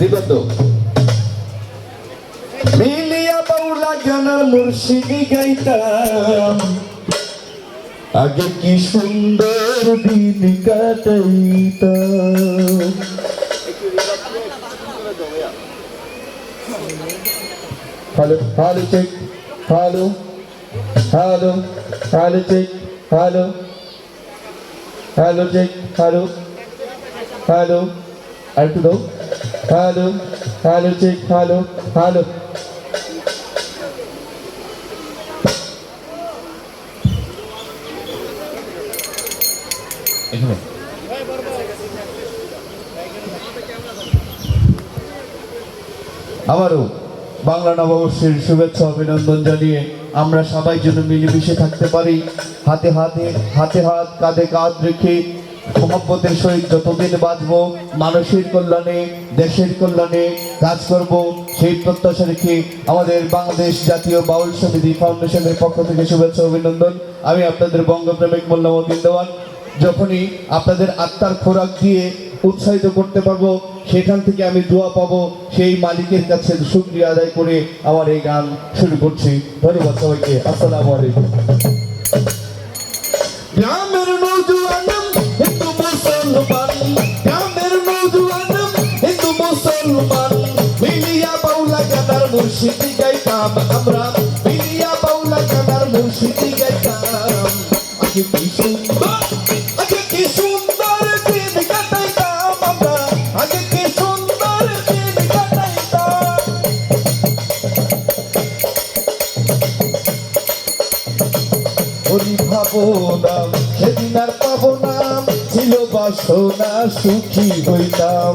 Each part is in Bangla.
নিবদ্ধ মিলিয়া বাউলা গানার মুর্শিদি গাইতাম আগে কি সুন্দর দিন কাটাইতাম hello hello check hello hello hello check hello hello check hello hello আর একটু দাও hello hello check hello hello আবারও বাংলা নববর্ষের শুভেচ্ছা অভিনন্দন জানিয়ে আমরা সবাই যেন মিলেমিশে থাকতে পারি। হাতে হাতে হাতে হাত কাঁধে কাঁধ রেখে মহব্বতের সহিত যতদিন বাঁচব, মানুষের কল্যাণে, দেশের কল্যাণে কাজ করব, সেই প্রত্যাশা রেখে আমাদের বাংলাদেশ জাতীয় বাউল সমিতি ফাউন্ডেশনের পক্ষ থেকে শুভেচ্ছা অভিনন্দন। আমি আপনাদের বঙ্গপ্রেমিক মোল্লামদ্দিন দেওয়ান। যখনই আপনাদের আত্মার খোরাক দিয়ে উৎসাহিত করতে পারব, সেখান থেকে আমি দোয়া পাবো, সেই মালিকের কাছে শুক্রিয়া আদায় করে আমার এই গান শুরু করছি। ধন্যবাদ সবাইকে। আসসালামু আলাইকুম। মুসলমান মিলিয়া বাউলা গানার মুর্শিদি গাইতাম আমরা। মিলিয়া বাউলা গানার মুর্শিদি গাইতাম। আগে কি সুন্দর, আগে কি সুন্দর দিন কাটাইতাম আমরা। আগে কি সুন্দর দিন কাটাইতাম। হরি ভাবনাম সেদিন আর পাবো নাম ছিল বাসনা সুখী হইতাম।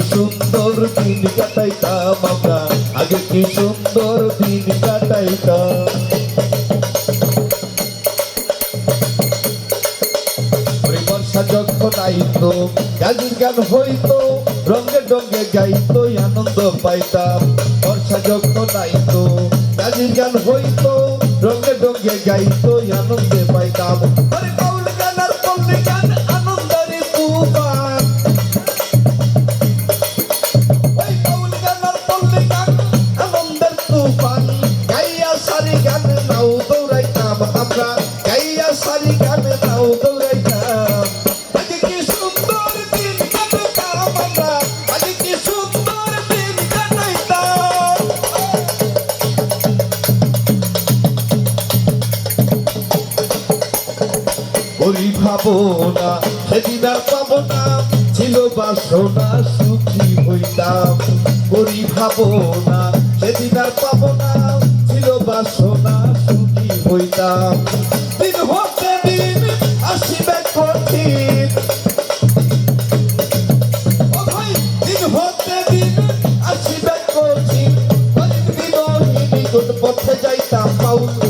সুন্দর দিন কাটাইতাম আমরা। আগে কি সুন্দর দিন কাটাইতাম? বর্ষা যখন আইতো, গাজির গান হইতো, রঙে ডঙ্গে গাইতো আনন্দ পাইতাম। বর্ষা যখন আইতো গান হইতো, রঙে ডঙ্গে গাইতো আনন্দে পাইতাম। ওই ভাবনা সেদিন আর পাবো না ছিল বাসনা, সুখী হইতাম ওই ভাবনা। সেদিন আর পাবো না ছিল বাসনা, সুখী হইতাম। দিন হতে দিন আসিবে কঠিন। দিন হতে দিন আসিবে কঠিন। পথে যাইতাম Paul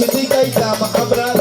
Sindicai tá Dama Cabral